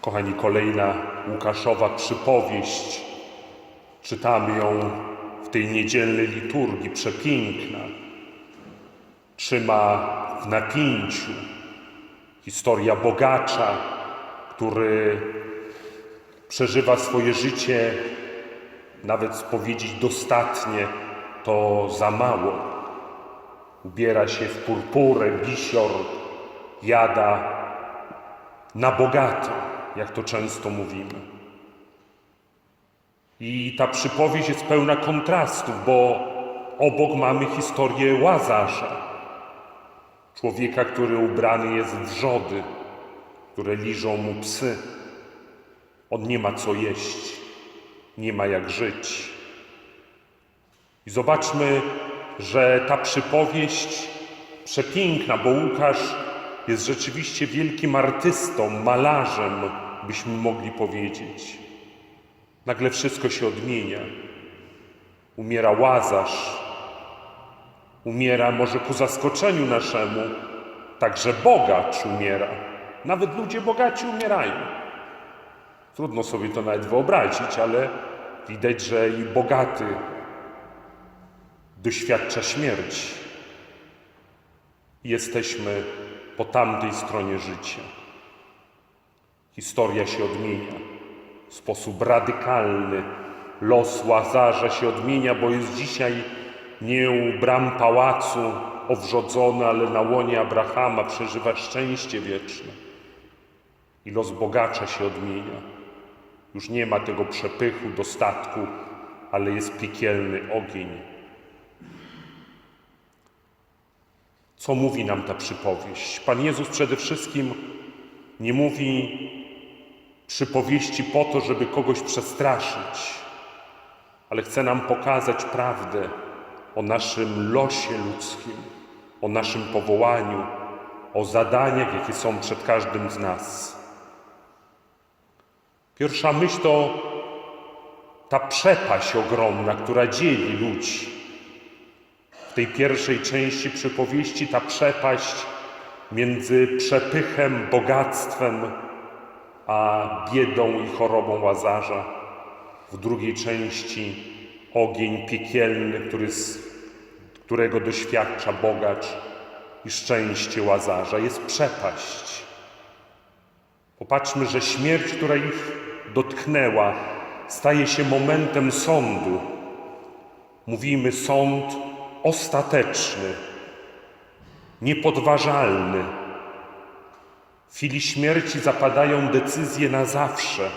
Kochani, kolejna Łukaszowa przypowieść. Czytamy ją w tej niedzielnej liturgii, przepiękna. Trzyma w napięciu historia bogacza, który przeżywa swoje życie, nawet powiedzieć dostatnie, to za mało. Ubiera się w purpurę, bisior, jada na bogato, jak to często mówimy. I ta przypowieść jest pełna kontrastów, bo obok mamy historię Łazarza, człowieka, który ubrany jest w wrzody, które liżą mu psy. On nie ma co jeść, nie ma jak żyć. I zobaczmy, że ta przypowieść przepiękna, bo Łukasz jest rzeczywiście wielkim artystą, malarzem, byśmy mogli powiedzieć. Nagle wszystko się odmienia. Umiera łazarz, umiera może ku zaskoczeniu naszemu, także bogacz umiera. Nawet ludzie bogaci umierają. Trudno sobie to nawet wyobrazić, ale widać, że i bogaty doświadcza śmierci. Jesteśmy po tamtej stronie życia. Historia się odmienia w sposób radykalny. Los Łazarza się odmienia, bo jest dzisiaj nie u bram pałacu owrzodzony, ale na łonie Abrahama przeżywa szczęście wieczne. I los bogacza się odmienia. Już nie ma tego przepychu, dostatku, ale jest piekielny ogień. Co mówi nam ta przypowieść? Pan Jezus przede wszystkim nie mówi przypowieści po to, żeby kogoś przestraszyć, ale chce nam pokazać prawdę o naszym losie ludzkim, o naszym powołaniu, o zadaniach, jakie są przed każdym z nas. Pierwsza myśl to ta przepaść ogromna, która dzieli ludzi. W tej pierwszej części przypowieści ta przepaść między przepychem, bogactwem, a biedą i chorobą łazarza. W drugiej części ogień piekielny, który którego doświadcza bogacz i szczęście łazarza. Jest przepaść. Popatrzmy, że śmierć, która ich dotknęła, staje się momentem sądu. Mówimy sąd ostateczny, niepodważalny. W chwili śmierci zapadają decyzje na zawsze.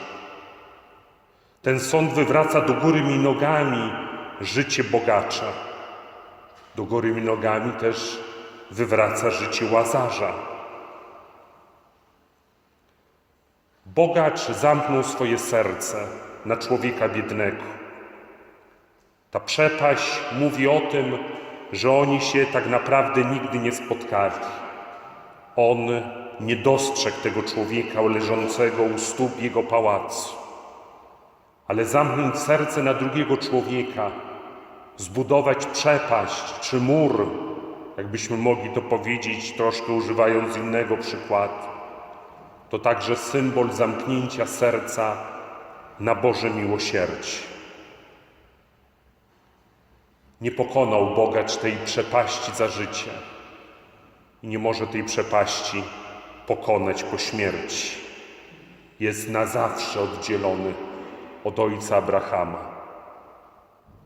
Ten sąd wywraca do góry mi nogami życie bogacza. Do góry mi nogami też wywraca życie łazarza. Bogacz zamknął swoje serce na człowieka biednego. Ta przepaść mówi o tym, że oni się tak naprawdę nigdy nie spotkali. On nie dostrzegł tego człowieka leżącego u stóp jego pałacu, ale zamknąć serce na drugiego człowieka, zbudować przepaść czy mur, jakbyśmy mogli to powiedzieć, troszkę używając innego przykładu, to także symbol zamknięcia serca na Boże miłosierdzie. Nie pokonał bogacz tej przepaści za życie i nie może tej przepaści pokonać po śmierci. Jest na zawsze oddzielony od ojca Abrahama.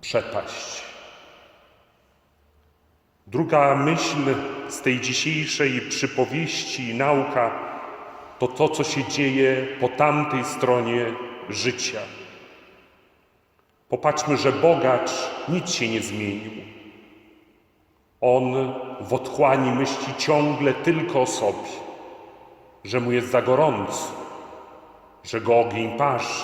Przepaść. Druga myśl z tej dzisiejszej przypowieści i nauka to to, co się dzieje po tamtej stronie życia. Popatrzmy, że bogacz nic się nie zmienił. On w otchłani myśli ciągle tylko o sobie, że mu jest za gorąco, że go ogień parzy.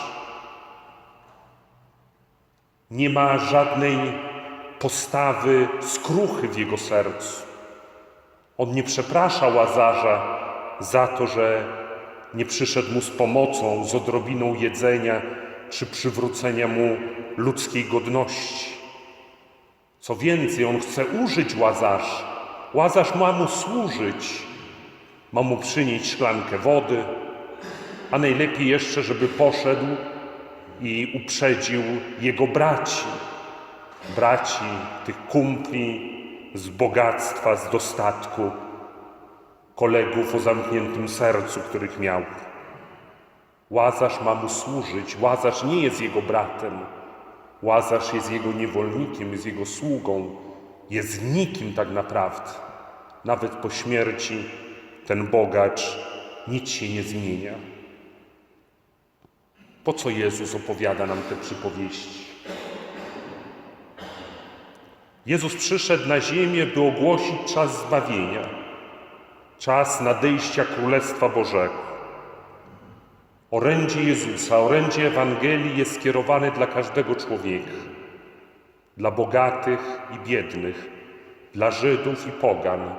Nie ma żadnej postawy skruchy w jego sercu. On nie przeprasza łazarza za to, że nie przyszedł mu z pomocą, z odrobiną jedzenia czy przywrócenia mu ludzkiej godności. Co więcej, on chce użyć łazarza. Łazarz ma mu służyć, ma mu przynieść szklankę wody, a najlepiej jeszcze, żeby poszedł i uprzedził jego braci, braci, tych kumpli z bogactwa, z dostatku, kolegów o zamkniętym sercu, których miał. Łazarz ma mu służyć. Łazarz nie jest jego bratem. Łazarz jest jego niewolnikiem, jest jego sługą, jest nikim tak naprawdę. Nawet po śmierci ten bogacz nic się nie zmienia. Po co Jezus opowiada nam te przypowieści? Jezus przyszedł na ziemię, by ogłosić czas zbawienia, czas nadejścia Królestwa Bożego. Orędzie Jezusa, orędzie Ewangelii jest skierowane dla każdego człowieka, dla bogatych i biednych, dla Żydów i pogan,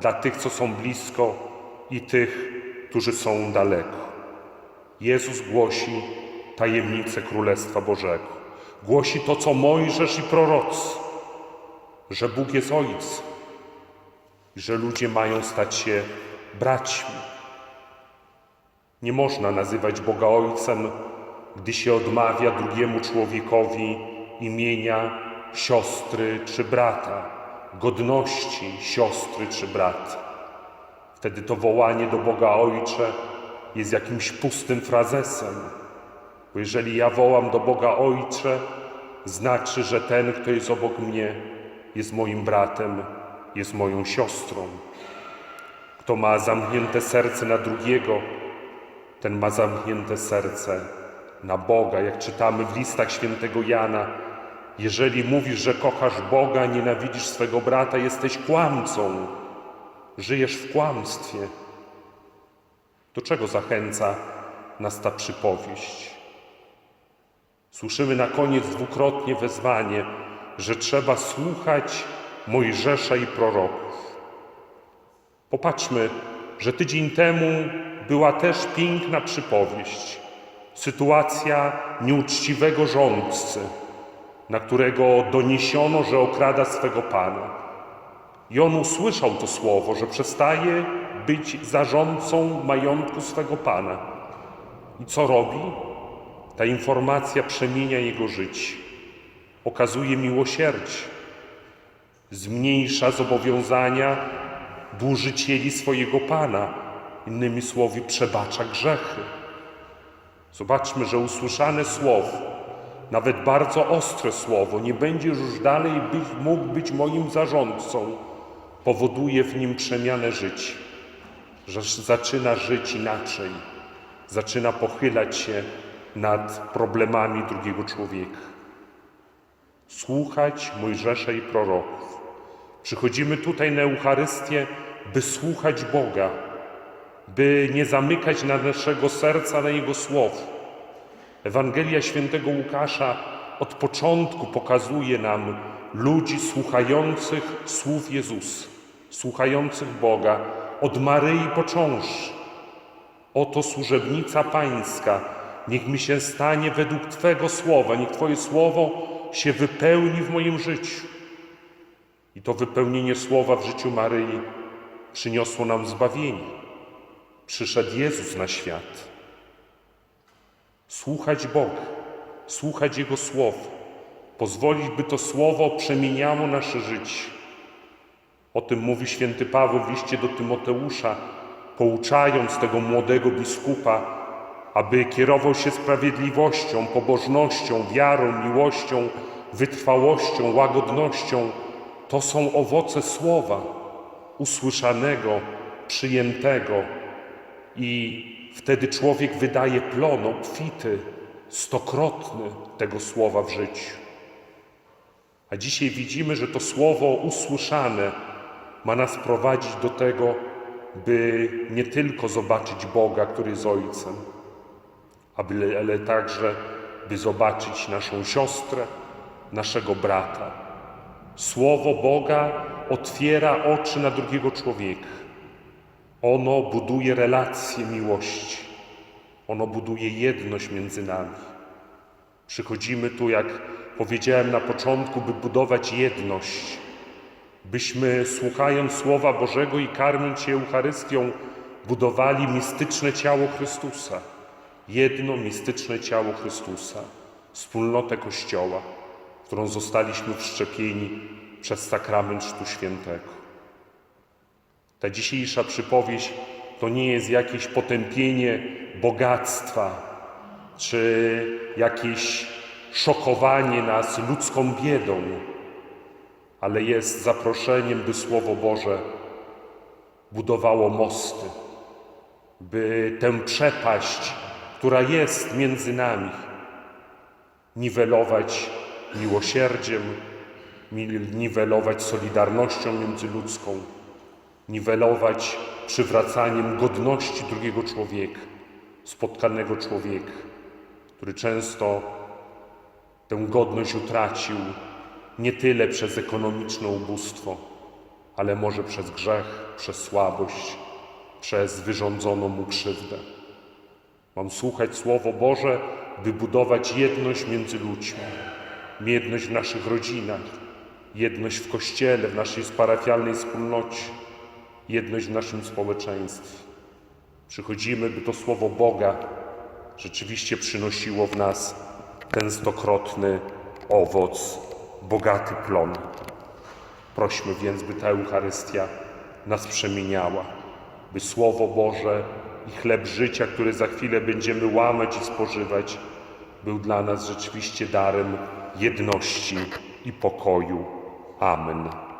dla tych, co są blisko i tych, którzy są daleko. Jezus głosi tajemnicę Królestwa Bożego. Głosi to, co Mojżesz i prorocy, że Bóg jest Ojcem i że ludzie mają stać się braćmi. Nie można nazywać Boga Ojcem, gdy się odmawia drugiemu człowiekowi imienia siostry czy brata, godności siostry czy brata. Wtedy to wołanie do Boga Ojcze jest jakimś pustym frazesem. Bo jeżeli ja wołam do Boga Ojcze, znaczy, że ten, kto jest obok mnie, jest moim bratem, jest moją siostrą. Kto ma zamknięte serce na drugiego, ten ma zamknięte serce na Boga. Jak czytamy w listach świętego Jana, jeżeli mówisz, że kochasz Boga, nienawidzisz swego brata, jesteś kłamcą, żyjesz w kłamstwie. Do czego zachęca nas ta przypowieść? Słyszymy na koniec dwukrotnie wezwanie, że trzeba słuchać Mojżesza i proroków. Popatrzmy, że tydzień temu była też piękna przypowieść. Sytuacja nieuczciwego rządcy, na którego doniesiono, że okrada swego pana. I on usłyszał to słowo, że przestaje być zarządcą majątku swego pana. I co robi? Ta informacja przemienia jego życie. Okazuje miłosierdzie. Zmniejsza zobowiązania dłużycieli swojego pana. Innymi słowy, przebacza grzechy. Zobaczmy, że usłyszane słowo, nawet bardzo ostre słowo, nie będzie już dalej być, mógł być moim zarządcą, powoduje w nim przemianę życia, że zaczyna żyć inaczej, zaczyna pochylać się nad problemami drugiego człowieka. Słuchać Mojżesza i proroków. Przychodzimy tutaj na Eucharystię, by słuchać Boga, by nie zamykać na naszego serca na Jego słowo. Ewangelia świętego Łukasza od początku pokazuje nam ludzi słuchających słów Jezusa, słuchających Boga, od Maryi począwszy. Oto służebnica Pańska, niech mi się stanie według Twego słowa, niech Twoje słowo się wypełni w moim życiu. I to wypełnienie słowa w życiu Maryi przyniosło nam zbawienie. Przyszedł Jezus na świat. Słuchać Boga, słuchać Jego słowa, pozwolić, by to słowo przemieniało nasze życie. O tym mówi święty Paweł w liście do Tymoteusza, pouczając tego młodego biskupa, aby kierował się sprawiedliwością, pobożnością, wiarą, miłością, wytrwałością, łagodnością. To są owoce słowa usłyszanego, przyjętego i wtedy człowiek wydaje plon obfity, stokrotny tego słowa w życiu. A dzisiaj widzimy, że to słowo usłyszane ma nas prowadzić do tego, by nie tylko zobaczyć Boga, który jest Ojcem, ale także, by zobaczyć naszą siostrę, naszego brata. Słowo Boga otwiera oczy na drugiego człowieka. Ono buduje relacje miłości. Ono buduje jedność między nami. Przychodzimy tu, jak powiedziałem na początku, by budować jedność, byśmy słuchając Słowa Bożego i karmiąc się Eucharystią, budowali mistyczne ciało Chrystusa, jedno mistyczne ciało Chrystusa, wspólnotę Kościoła, w którą zostaliśmy wszczepieni przez sakrament Chrztu Świętego. Ta dzisiejsza przypowieść to nie jest jakieś potępienie bogactwa, czy jakieś szokowanie nas ludzką biedą, ale jest zaproszeniem, by Słowo Boże budowało mosty, by tę przepaść, która jest między nami, niwelować miłosierdziem, mi- niwelować solidarnością międzyludzką, niwelować przywracaniem godności drugiego człowieka, spotkanego człowieka, który często tę godność utracił nie tyle przez ekonomiczne ubóstwo, ale może przez grzech, przez słabość, przez wyrządzoną mu krzywdę. Mam słuchać Słowo Boże, by budować jedność między ludźmi, jedność w naszych rodzinach, jedność w Kościele, w naszej parafialnej wspólnocie, jedność w naszym społeczeństwie. Przychodzimy, by to Słowo Boga rzeczywiście przynosiło w nas ten owoc, bogaty plon. Prośmy więc, by ta Eucharystia nas przemieniała, by Słowo Boże i chleb życia, który za chwilę będziemy łamać i spożywać, był dla nas rzeczywiście darem jedności i pokoju. Amen.